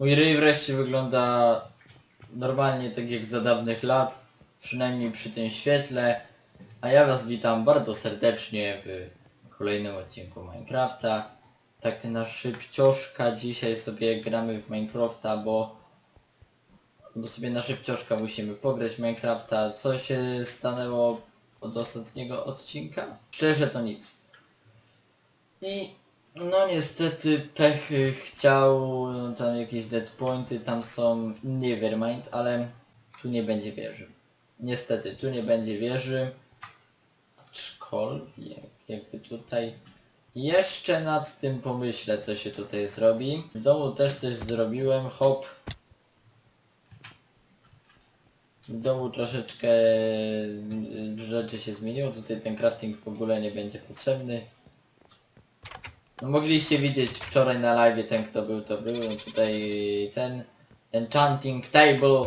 Mój ryj wreszcie wygląda normalnie tak jak za dawnych lat, przynajmniej przy tym świetle. A ja was witam bardzo serdecznie w kolejnym odcinku Minecrafta. Tak na szybcioszka dzisiaj sobie gramy w Minecrafta, bo, bo sobie na szybcioszka musimy pograć Minecrafta. Co się stanęło od ostatniego odcinka? Szczerze to nic. I no niestety pech chciał, no, tam jakieś dead pointy tam są, nevermind, ale tu nie będzie wieży. Niestety, tu nie będzie wieży. Aczkolwiek, jakby tutaj jeszcze nad tym pomyślę, co się tutaj zrobi. W domu też coś zrobiłem, hop. W domu troszeczkę y, rzeczy się zmieniło, tutaj ten crafting w ogóle nie będzie potrzebny. No mogliście widzieć wczoraj na live ten kto był to był, tutaj ten enchanting table.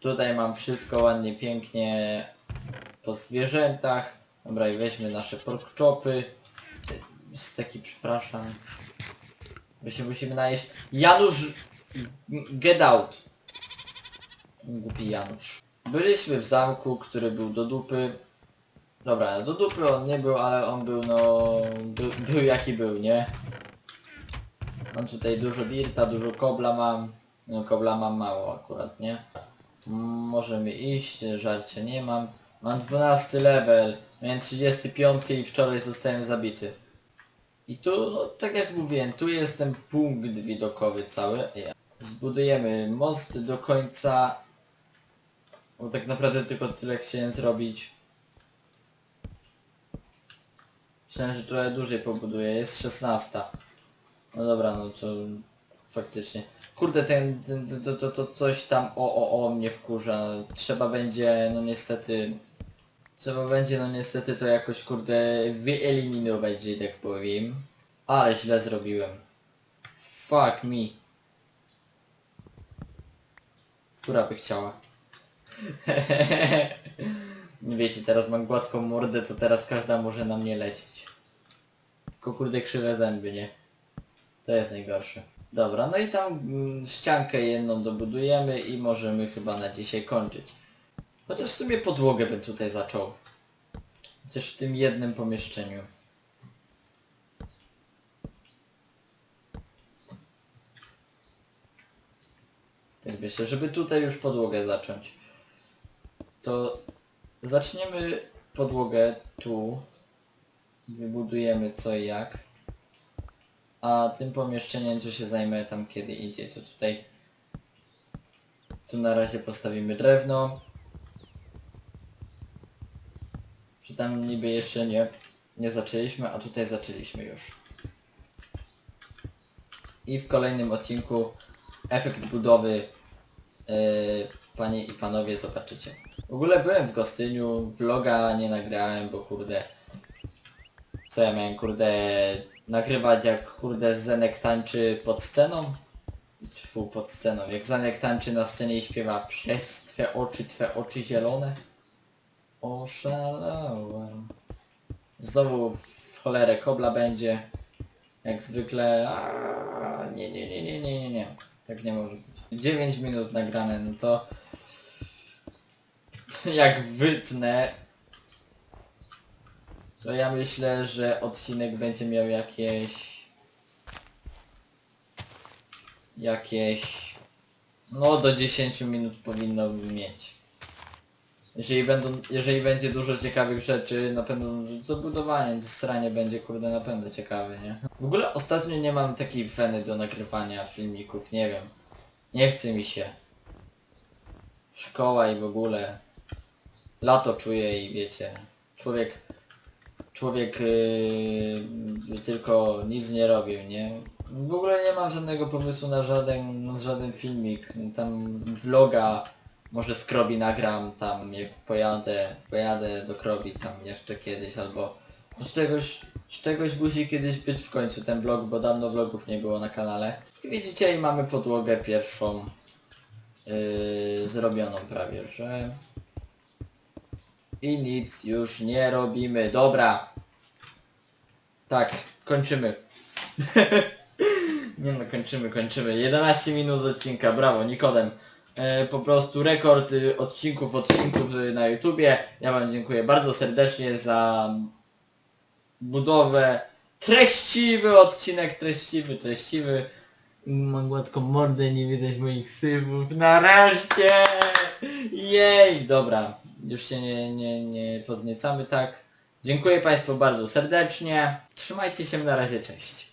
Tutaj mam wszystko ładnie, pięknie po zwierzętach. Dobra i weźmy nasze pork chopy. Taki przepraszam. My się musimy najeść. Janusz get out. Głupi Janusz. Byliśmy w zamku, który był do dupy. Dobra, do dupy on nie był, ale on był no... Był, był jaki był, nie? Mam tutaj dużo dirta, dużo kobla mam. No kobla mam mało akurat, nie? Możemy iść, żarcia nie mam. Mam 12 level, miałem 35 i wczoraj zostałem zabity. I tu, no tak jak mówiłem, tu jest ten punkt widokowy cały. Zbudujemy most do końca. Bo tak naprawdę tylko tyle chciałem zrobić. Myślałem, że trochę dłużej pobuduję. Jest 16. No dobra, no to faktycznie. Kurde, ten, ten to, to, to coś tam o, o, o mnie wkurza. Trzeba będzie, no niestety... Trzeba będzie, no niestety to jakoś, kurde, wyeliminować, że tak powiem. Ale źle zrobiłem. Fuck me. Która by chciała? Wiecie, teraz mam gładką mordę, to teraz każda może na mnie lecieć. Tylko kurde krzywe zęby, nie? To jest najgorsze. Dobra, no i tam mm, ściankę jedną dobudujemy i możemy chyba na dzisiaj kończyć. Chociaż w sumie podłogę bym tutaj zaczął. Chociaż w tym jednym pomieszczeniu. Tak myślę, żeby tutaj już podłogę zacząć. To zaczniemy podłogę tu. Wybudujemy co i jak. A tym pomieszczeniem to się zajmę tam kiedy idzie. To tutaj... Tu na razie postawimy drewno. Czy tam niby jeszcze nie, nie zaczęliśmy, a tutaj zaczęliśmy już. I w kolejnym odcinku efekt budowy yy, panie i panowie zobaczycie. W ogóle byłem w Gostyniu, vloga nie nagrałem, bo kurde... Co ja miałem kurde nagrywać jak kurde Zenek tańczy pod sceną? Tfu, pod sceną. Jak Zenek tańczy na scenie i śpiewa Przez twe oczy, twe oczy zielone. Oszalałem. Znowu w cholerę kobla będzie. Jak zwykle. Aaaa, nie, nie, nie, nie, nie, nie, nie. Tak nie może być. 9 minut nagrane, no to jak wytnę, to ja myślę, że odcinek będzie miał jakieś jakieś no do 10 minut powinno mieć. Jeżeli będą, jeżeli będzie dużo ciekawych rzeczy, na pewno to budowanie, to stranie będzie kurde na pewno ciekawe, nie? W ogóle ostatnio nie mam takiej weny do nagrywania filmików, nie wiem. Nie chce mi się. Szkoła i w ogóle. Lato czuję i wiecie. Człowiek człowiek yy, tylko nic nie robił, nie? W ogóle nie mam żadnego pomysłu na żaden, na żaden filmik, tam vloga może z Krobi nagram tam jak pojadę, pojadę do Krobi tam jeszcze kiedyś albo z czegoś, z czegoś musi kiedyś być w końcu ten vlog, bo dawno vlogów nie było na kanale. I widzicie i mamy podłogę pierwszą yy, zrobioną prawie, że i nic już nie robimy. Dobra. Tak, kończymy. Nie no, kończymy, kończymy. 11 minut odcinka, brawo, Nikodem. E, po prostu rekord y, odcinków, odcinków y, na YouTubie. Ja wam dziękuję bardzo serdecznie za budowę. Treściwy odcinek, treściwy, treściwy. Mam gładką mordę, nie widać moich sywów. Nareszcie! Jej! Dobra, już się nie, nie, nie pozniecamy tak. Dziękuję Państwu bardzo serdecznie. Trzymajcie się na razie, cześć.